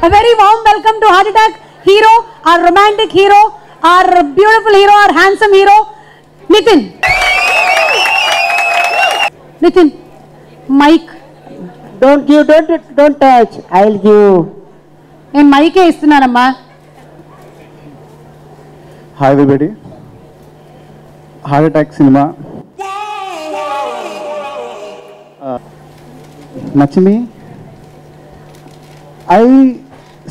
A very warm welcome to Heart Attack hero, our romantic hero, our beautiful hero, our handsome hero, Nitin. Nitin, mic. Don't give, don't, don't touch. I'll give. నేను మైకే ఇస్తున్నానమ్మా hi everybody heart attack cinema నచ్చిమి I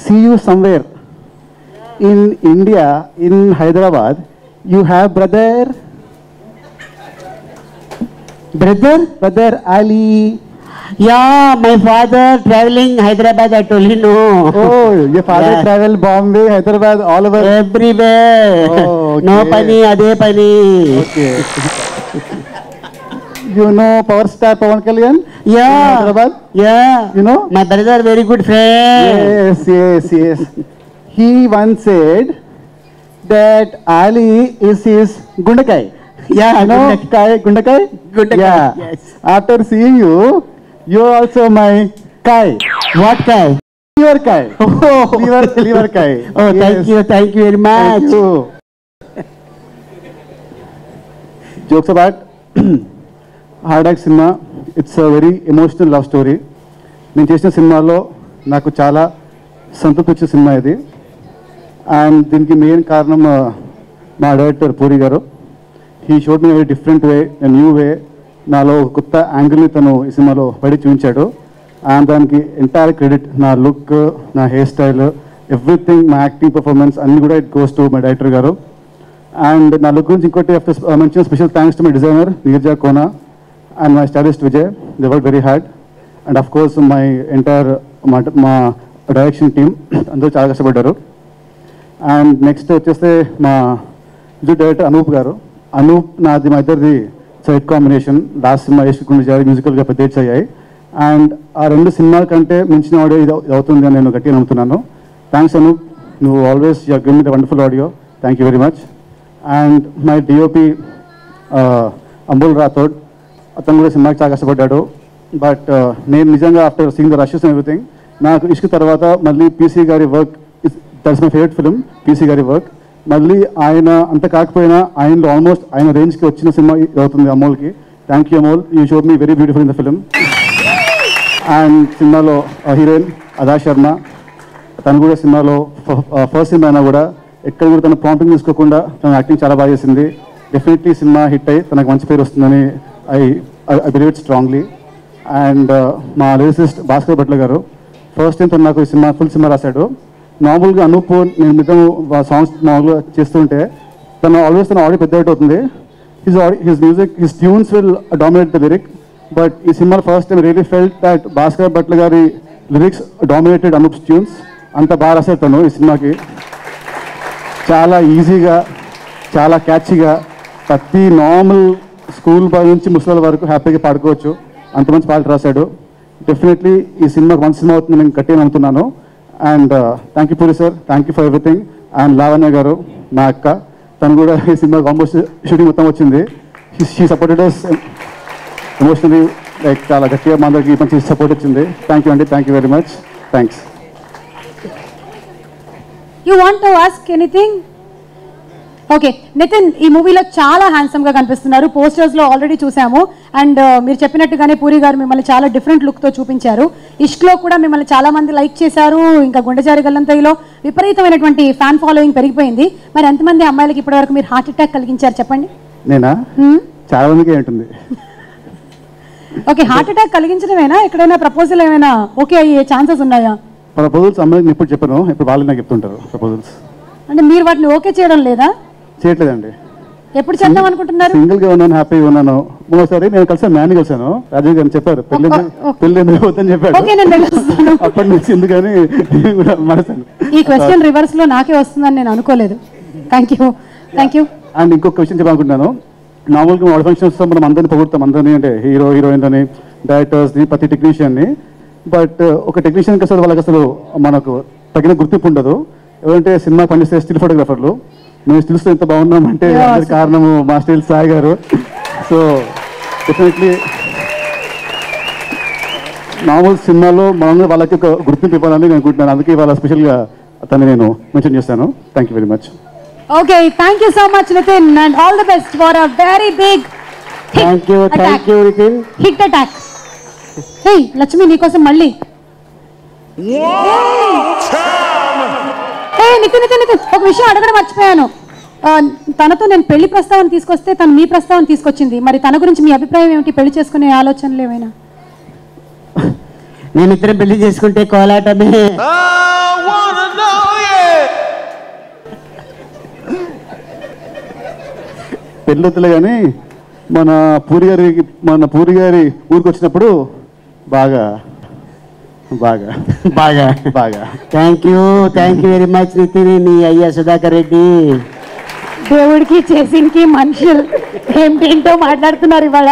see you somewhere. yeah. In India, in Hyderabad, you have brother, brother, brother Ali. Yeah, my father traveling Hyderabad. I told him no. Oh, your father yeah. travel Bombay, Hyderabad, all over. Everywhere. Oh, okay. No pani, ade pani. Okay. you know power star Pawan Kalyan? Yeah. Hyderabad? Yeah. You know? My brother are very good friend Yes, yes, yes. he once said that Ali is his Gundakai. Yeah, you know Gundakai? Gundakai? Gundakai, yeah. yes. After seeing you, you're also my Kai. What Kai? Liver Kai. Oh. Liver, liver Kai. Oh, yes. thank you, thank you very much. Thank you. Jokes about... heart cinema. It's a very emotional love story నేను చేసిన సినిమాలో నాకు చాలా సంతృప్తి వచ్చే cinema ఇది. And దీనికి main కారణం uh, మా డైరెక్టర్ పూరి గారు. He showed me very different way new way నాలో ఒక కొత్త యాంగిల్ని తను ఈ సినిమాలో పడి చూపించాడు. అండ్ దానికి ఎంటైర్ క్రెడిట్ నా లుక్ నా హెయిర్ స్టైల్ ఎవ్రీథింగ్ మా యాక్టింగ్ పర్ఫార్మెన్స్ అన్నీ కూడా it goes to my director గారు. అండ్ నా లుక్ గురించి ఇంకోటి మంచి special thanks to my designer Neerja Kona and my stylist Vijay they work very hard and of course my entire మా మా డైరెక్షన్ టీమ్ అందరూ చాలా కష్టపడ్డారు. అండ్ నెక్స్ట్ వచ్చేస్తే మా ఇది డైరెక్టర్ అనూప్ గారు. అనూప్ నాది మా ఇద్దరిది సైడ్ కాంబినేషన్ లాస్ట్ సినిమా యశ్ గుండెజారి మ్యూజికల్గా పెద్ద అయ్యాయి. అండ్ ఆ రెండు సినిమాల కంటే మించిన ఆడియో ఇది ఇది అవుతుంది అని నేను గట్టిగా నమ్ముతున్నాను. థ్యాంక్స్ అనూప్ నువ్వు always you're give me the wonderful audio thank you very much and my DOP Amol Rathod అతను కూడా సినిమాకి చాలా కష్టపడ్డాడు. బట్ uh, నేను నిజంగా after seeing the rushes everything నాకు ఇష్క తర్వాత మళ్ళీ పీసీ గారి work that's my favourite film PC గారి వర్క్ మళ్ళీ ఆయన అంత కాకపోయినా ఆయనలో ఆల్మోస్ట్ ఆయన రేంజ్కి వచ్చిన సినిమా అవుతుంది అమోల్కి. Thank you Amol. You showed me very beautiful in the film and సినిమాలో uh, హీరోయిన్ అదా శర్మ. తను కూడా సినిమాలో ఫస్ట్ uh, సినిమా అయినా కూడా ఎక్కడ కూడా తన ప్రాంప్టింగ్ తీసుకోకుండా తన యాక్టింగ్ చాలా బాగా చేసింది. డెఫినెట్లీ సినిమా హిట్ అయ్యి తనకు మంచి పేరు వస్తుందని I I believe it strongly and మా లిరిసిస్ట్ భాస్కర్ భట్ల గారు ఫస్ట్ టైం తను నాకు ఈ సినిమా ఫుల్ సినిమా రాశాడు. నార్మల్గా అనూప్ నేను మిగతా సాంగ్స్ మామూలుగా చేస్తుంటే తను ఆల్వేస్ తన ఆడియో పెద్ద హిట్ అవుతుంది. His his music his tunes will dominate the lyric but ఈ cinema first time really felt that Bhaskar Bhatla గారి లిరిక్స్ డామినేటెడ్ అనూప్స్ ట్యూన్స్ అంత బాగా రాశాడు తను ఈ సినిమాకి. చాలా ఈజీగా చాలా క్యాచీగా ప్రతి నార్మల్ స్కూల్ బాయ్ నుంచి ముసలి వరకు హ్యాపీగా పాడుకోవచ్చు. అంత మంచి పాట రాశాడు. డెఫినెట్లీ ఈ సినిమాకి మంచి సినిమా అవుతుంది నేను గట్టిగా నమ్ముతున్నాను. And thank you Puri sir thank you for everything and Lavanya గారు నా అక్క తను కూడా ఈ సినిమా ఆల్మోస్ట్ షూటింగ్ మొత్తం వచ్చింది. She supported us emotionally like చాలా గట్టిగా మా అందరికి మంచి సపోర్ట్ వచ్చింది. థ్యాంక్ యూ అండి thank you very much thanks you want to ask anything okay Nitin ఈ మూవీలో చాలా హ్యాండ్సమ్గా కనిపిస్తున్నారు. పోస్టర్స్లో ఆల్రెడీ చూసాము. అండ్ మీరు చెప్పినట్టుగానే పూరి గారు మిమ్మల్ని చాలా డిఫరెంట్ లుక్తో చూపించారు. ఇష్క్లో కూడా మిమ్మల్ని చాలా మంది లైక్ చేశారు. ఇంకా గుండెజారి గల్లంతయిలో విపరీతమైనటువంటి ఫ్యాన్ ఫాలోయింగ్ పెరిగిపోయింది. మరి ఎంతమంది అమ్మాయిలకి ఇప్పటివరకు మీరు హార్ట్ అటాక్ కలిగించారు చెప్పండి? నేనా? హ్మ్? చాలా మందికి ఉంటుంది. ఓకే హార్ట్ అటాక్ కలిగించడమేనా? ఎక్కడైనా ప్రపోజల్ ఏమైనా ఓకే అయ్యే ఛాన్సెస్ ఉన్నాయా? ప్రపోజల్స్ అమ్మాయికి ఎప్పుడు చెప్పాను. ఇప్పుడు వాళ్ళు నాకు చెప్తుంటారు ప్రపోజల్స్ అంటే మీరు వాటిని ఓకే చేయడం లేదా? చేయట్లేదండి. ఎప్పుడు చేద్దాం అనుకుంటున్నారు? సింగిల్గా ఉన్నాను హ్యాపీగా ఉన్నాను. మూడోసారి నేను కలిసాను మ్యాన్ కలిసాను రాజీవ్ గారిని చెప్పారు పెళ్ళి. పెళ్ళి ఎందుకు వద్దని చెప్పాడు. అప్పటి నుంచి ఎందుకని మనసాను ఈ క్వశ్చన్ రివర్స్లో నాకే వస్తుందని నేను అనుకోలేదు. Thank you thank you and ఇంకొక విషయం చెప్పాలనుకుంటున్నాను. నార్మల్గా వాడి ఫంక్షన్స్ మనం అందరిని పొగుడతాం. అందరినీ అంటే హీరో హీరోయిన్ అని డైరెక్టర్స్ని ప్రతి టెక్నీషియన్ని బట్ ఒక టెక్నీషియన్ అసలు వాళ్ళకి అసలు మనకు తగిన గుర్తింపు ఉండదు. ఎవరంటే సినిమా పనిచేసే స్టిల్ ఫోటోగ్రాఫర్లు. మేము స్టిల్స్ ఎంత బాగున్నామంటే కారణము మా స్టిల్ సాయి గారు. సో డెఫినెట్లీ మామూలు సినిమాలో మనం వాళ్ళకి ఒక గుర్తింపు ఇవ్వాలని నేను అనుకుంటున్నాను. అందుకే ఇవాళ స్పెషల్గా తను నేను మెన్షన్ చేస్తాను. Thank you very much okay thank you so much Nitin and all the best for a very big thank you thank you Nitin hit attack hey Lakshmi నీకోసం మళ్ళీ. ఏ నితిన్ నితిన్ నితిన్ ఒక విషయం అడగడం మర్చిపోయాను. తనతో నేను పెళ్ళి ప్రస్తావన తీసుకొస్తే తను మీ ప్రస్తావన తీసుకొచ్చింది. మరి తన గురించి మీ అభిప్రాయం ఏమిటి? పెళ్ళి చేసుకునే ఆలోచనలు ఏమైనా? మేమిద్దరం పెళ్ళి చేసుకుంటే కోలాటమే. పెళ్ళొద్దులే కానీ మన పూరి గారి మన పూరి గారి ఊరికి వచ్చినప్పుడు బాగా బాగా. బాగా. బాగా. Thank you thank you very much Nitin నీ అయ్యా సుధాకర్ రెడ్డి. దేవుడికి చేసినకి మనుషులు. ఏమిటేంటో మాట్లాడుతున్నారు ఇవాళ.